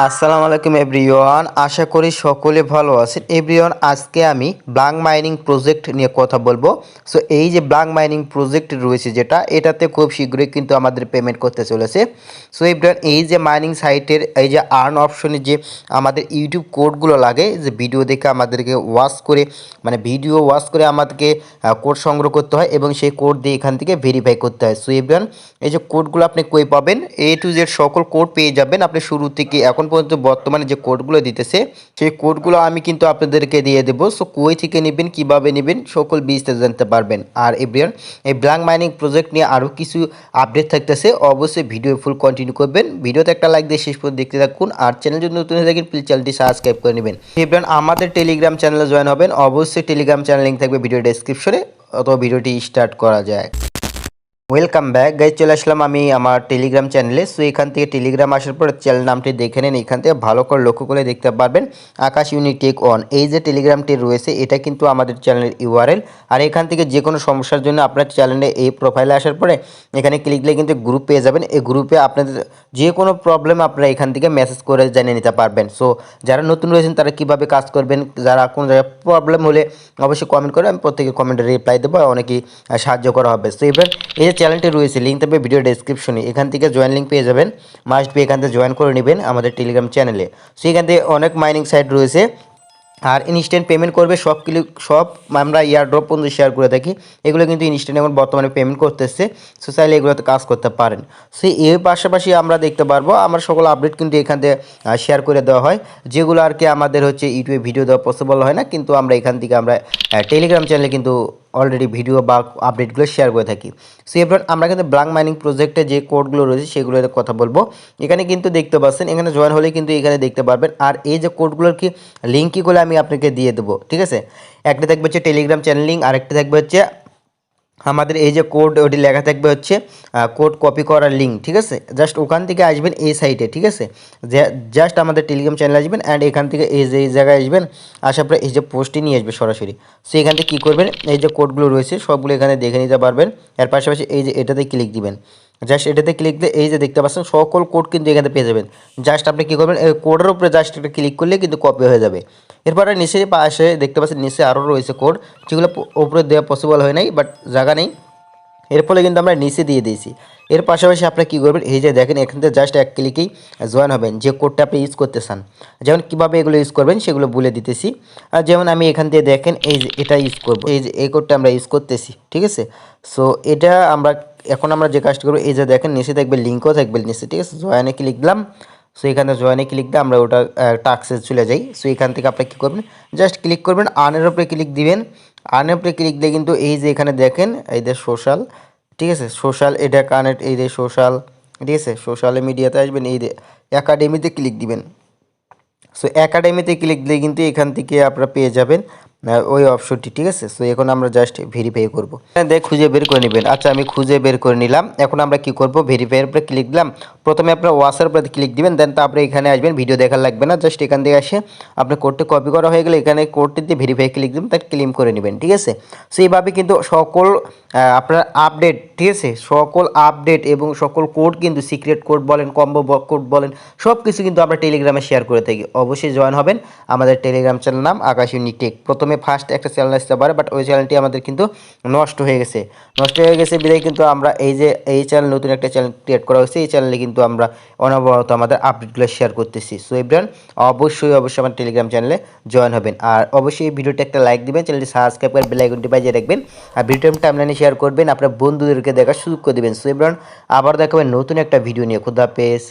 আসসালামু আলাইকুম এভরিওয়ান, আশা করি সকলে ভালো আছেন। এভরিওয়ান, আজকে আমি ব্লাঙ্ক মাইনিং প্রজেক্ট নিয়ে কথা বলব। সো এই যে ব্লাঙ্ক মাইনিং প্রজেক্ট রয়েছে যেটা, এটাতে খুব শীঘ্রই কিন্তু আমাদের পেমেন্ট করতে চলেছে। সো এভরিওয়ান, এই যে মাইনিং সাইটের, এই যে আর্ন অপশনে যে আমাদের ইউটিউব কোডগুলো লাগে, যে ভিডিও দেখে আমাদেরকে ওয়াচ করে মানে ভিডিও ওয়াচ করে আমাদেরকে কোড সংগ্রহ করতে হয় এবং সেই কোড দিয়ে এখান থেকে ভেরিফাই করতে হয়। সো এভরিওয়ান, এই যে কোডগুলো আপনি কই পাবেন, এ টু জেড সকল কোড পেয়ে যাবেন। আপনি শুরু থেকে এখন পর্যন্ত বর্তমানে যে কোডগুলো দিতেছে, সেই কোডগুলো আমি কিন্তু আপনাদেরকে দিয়ে দেবো। সো কই থেকে নেবেন, কীভাবে নেবেন, সকল বিস্তারিত জানতে পারবেন। আর এভরিওয়ান, এই ব্ল্যাঙ্ক মাইনিং প্রজেক্ট নিয়ে আরও কিছু আপডেট থাকতেছে, অবশ্যই ভিডিও ফুল কন্টিনিউ করবেন। ভিডিওতে একটা লাইক দিয়ে শেষ পর্যন্ত দেখতে থাকুন। আর চ্যানেল যদি নতুন হয়ে থাকেন প্লিজ চ্যানেলটি সাবস্ক্রাইব করে নেবেন। এভরিওয়ান, আমাদের টেলিগ্রাম চ্যানেলে জয়েন হবেন। অবশ্যই টেলিগ্রাম চ্যানেল লিঙ্ক থাকবে ভিডিও ডেসক্রিপশনে অথবা ভিডিওটি স্টার্ট করা যায়। ওয়েলকাম ব্যাক গাইজ চলে আসলাম আমি আমার টেলিগ্রাম চ্যানেলে সো এখান থেকে টেলিগ্রাম আসার পর চ্যানেল নামটি দেখে নেন। এখান থেকে ভালো করে লক্ষ্য করে দেখতে পারবেন আকাশ ইউনিটেক অন এই যে টেলিগ্রামটি রয়েছে, এটা কিন্তু আমাদের চ্যানেলের ইউআরএল আর এখান থেকে যে কোনো সমস্যার জন্য আপনার চ্যানেলে এই প্রোফাইলে আসার পরে এখানে ক্লিক দিলে কিন্তু গ্রুপ পেয়ে যাবেন। এই গ্রুপে আপনাদের যে কোনো প্রবলেম আপনারা এখান থেকে মেসেজ করে জানিয়ে নিতে পারবেন। সো যারা নতুন রয়েছেন, তারা কীভাবে কাজ করবেন? যারা কোনো জায়গায় প্রবলেম হলে অবশ্যই কমেন্ট করে, আমি প্রত্যেকের কমেন্টে রিপ্লাই দেবো। অনেকেই সাহায্য করা হবে। সো এবার এই চ্যানেলটি রয়েছে লিঙ্ক থাকবে ভিডিও ডেসক্রিপশনে এখান থেকে জয়েন লিঙ্ক পেয়ে যাবেন। মাস্ট বি এখান থেকে জয়েন করে নেবেন আমাদের টেলিগ্রাম চ্যানেলে সো এখান থেকে অনেক মাইনিং সাইট রয়েছে। আর ইনস্ট্যান্ট পেমেন্ট করবে, সব ক্লিক সব আমরা ইয়ার ড্রপ পর্যন্ত শেয়ার করে থাকি। এগুলো কিন্তু ইনস্ট্যান্ট এখন বর্তমানে পেমেন্ট করতেছে। সো চাইলে এগুলোতে কাজ করতে পারেন। সো এর পাশাপাশি আমরা দেখতে পারব, আমার সকল আপডেট কিন্তু এখান থেকে শেয়ার করে দেওয়া হয়। যেগুলো আর কি আমাদের হচ্ছে ইউটিউবে ভিডিও দেওয়া পসিবল হয় না, কিন্তু আমরা এখান থেকে আমরা টেলিগ্রাম চ্যানেলে কিন্তু অলরেডি ভিডিও বা আপডেটগুলো শেয়ার করে থাকি। সো এবার আমরা কিন্তু ব্লাঙ্ক মাইনিং প্রজেক্টে যে কোডগুলো রয়েছে সেগুলোর কথা বলব। এখানে কিন্তু দেখতে পাচ্ছেন, এখানে জয়েন হলে কিন্তু এখানে দেখতে পারবেন। আর এই যে কোডগুলোর কি লিঙ্কগুলো আমি আপনাকে দিয়ে দেবো, ঠিক আছে? একটা থাকবে হচ্ছে টেলিগ্রাম চ্যানেল লিঙ্ক আরেকটা থাকবে হচ্ছে আমাদের এই যে কোড ওটি লেখা থাকবে হচ্ছে কোড কপি করার লিঙ্ক ঠিক আছে? জাস্ট ওখান থেকে আসবেন এই সাইটে ঠিক আছে? জাস্ট আমাদের টেলিগ্রাম চ্যানেল আসবেন অ্যান্ড এখান থেকে এই যে, এই জায়গায় আসবেন, আসার পরে এই যে পোস্টটি নিয়ে আসবে সরাসরি। সো এখান থেকে কী করবেন? এই যে কোডগুলো রয়েছে, সবগুলো এখানে দেখে নিতে পারবেন। এর পাশাপাশি এই যে এটাতে ক্লিক দিবেন। জাস্ট এটাতে ক্লিক দিয়ে এই যে দেখতে পাচ্ছেন, সকল কোড কিন্তু এখানে পেয়ে যাবেন। জাস্ট আপনি কী করবেন, এই কোডের উপরে জাস্ট একটা ক্লিক করলে কিন্তু কপি হয়ে যাবে। এরপরে নিচে পাশে দেখতে পাচ্ছেন, নিচে আরও রয়েছে কোড যেগুলো উপরে দেওয়া পসিবল হয় নাই বাট জায়গা নেই। এর ফলে কিন্তু আমরা নিচে দিয়ে দিয়েছি। এর পাশাপাশি আপনি কী করবেন, এই যে দেখেন, এখান থেকে জাস্ট এক ক্লিকেই জয়েন হবেন, যে কোডটা আপনি ইউজ করতে চান। যেমন কীভাবে এগুলো ইউজ করবেন, সেগুলো বলে দিতেছি। আর যেমন আমি এখান থেকে দেখেন, এই যে এটা ইউজ করব, এই যে এই কোডটা আমরা ইউজ করতেছি, ঠিক আছে? সো এটা আমরা এখন আমরা যে কাজটা করব, এই যে দেখেন নিচে থাকবে লিঙ্কও থাকবে, নিচে ঠিক আছে, জয়েনে ক্লিক দিলাম। সো এখানে জয়েনে ক্লিক দিয়ে আমরা ওটা টাক্সে চলে যাই। সো এখান থেকে আপনি কী করবেন? জাস্ট ক্লিক করবেন আনের উপরে ক্লিক দিবেন। আনের উপরে ক্লিক দিয়ে কিন্তু এই যে এখানে দেখেন, এই যে সোশ্যাল ঠিক আছে সোশ্যাল এটা কানেক্ট এই যে সোশ্যাল ঠিক আছে সোশ্যাল মিডিয়াতে আসবেন, এই যে একাডেমিতে ক্লিক দিবেন। সো একাডেমিতে ক্লিক দিলে কিন্তু এখান থেকে আপনারা পেয়ে যাবেন। ওই অপশনটি ঠিক আছে? সো এখন আমরা জাস্ট ভেরিফাই করব। দেখ, খুঁজে বের করে নেবেন। আচ্ছা আমি খুঁজে বের করে নিলাম। এখন আমরা কি করব? ভেরিফাইয়ের উপরে ক্লিক দিলাম। প্রথমে আপনার ওয়াসার উপরে ক্লিক দিবেন দেন তারপরে এখানে আসবেন। ভিডিও দেখার লাগবে না। জাস্ট এখান থেকে আসে আপনার কোডটি কপি করা হয়ে গেলে এখানে কোডটি দিয়ে ভেরিফাই ক্লিক দিবেন তাকে ক্লেম করে নেবেন, ঠিক আছে? সো এইভাবে কিন্তু সকল আপনার আপডেট ঠিক আছে? সকল আপডেট এবং সকল কোড কিন্তু সিক্রেট কোড বলেন কম্বো কোড বলেন সব কিছু কিন্তু আমরা টেলিগ্রামে শেয়ার করে থাকি। অবশ্যই জয়েন হবেন। আমাদের টেলিগ্রাম চ্যানেল নাম আকাশ ইউনিক টেক প্রথমে প্রথমে ফার্স্ট একটা চ্যানেল আসতে পারে বাট ওই চ্যানেলটি আমাদের কিন্তু নষ্ট হয়ে গেছে। নষ্ট হয়ে গেছে, বিদায় কিন্তু আমরা এই যে, এই চ্যানেল নতুন একটা চ্যানেল ক্রিয়েট করা হয়েছে, এই চ্যানেলে কিন্তু আমরা অনবরত আমাদের আপডেটগুলো শেয়ার করতেছি। সো এভরিওয়ান অবশ্যই অবশ্যই আমার টেলিগ্রাম চ্যানেলে জয়েন হবেন। আর অবশ্যই এই ভিডিওটা একটা লাইক দিবেন চ্যানেলটি সাবস্ক্রাইব করে বেলাইকনটি বাজিয়ে রাখবেন। আর ভিডিওটা টাইমলাইনে শেয়ার করবেন, আপনার বন্ধুদেরকে দেখার সুযোগ করে দেবেন। সো এভরিওয়ান আবার দেখাবেন নতুন একটা ভিডিও নিয়ে। খুদা পেস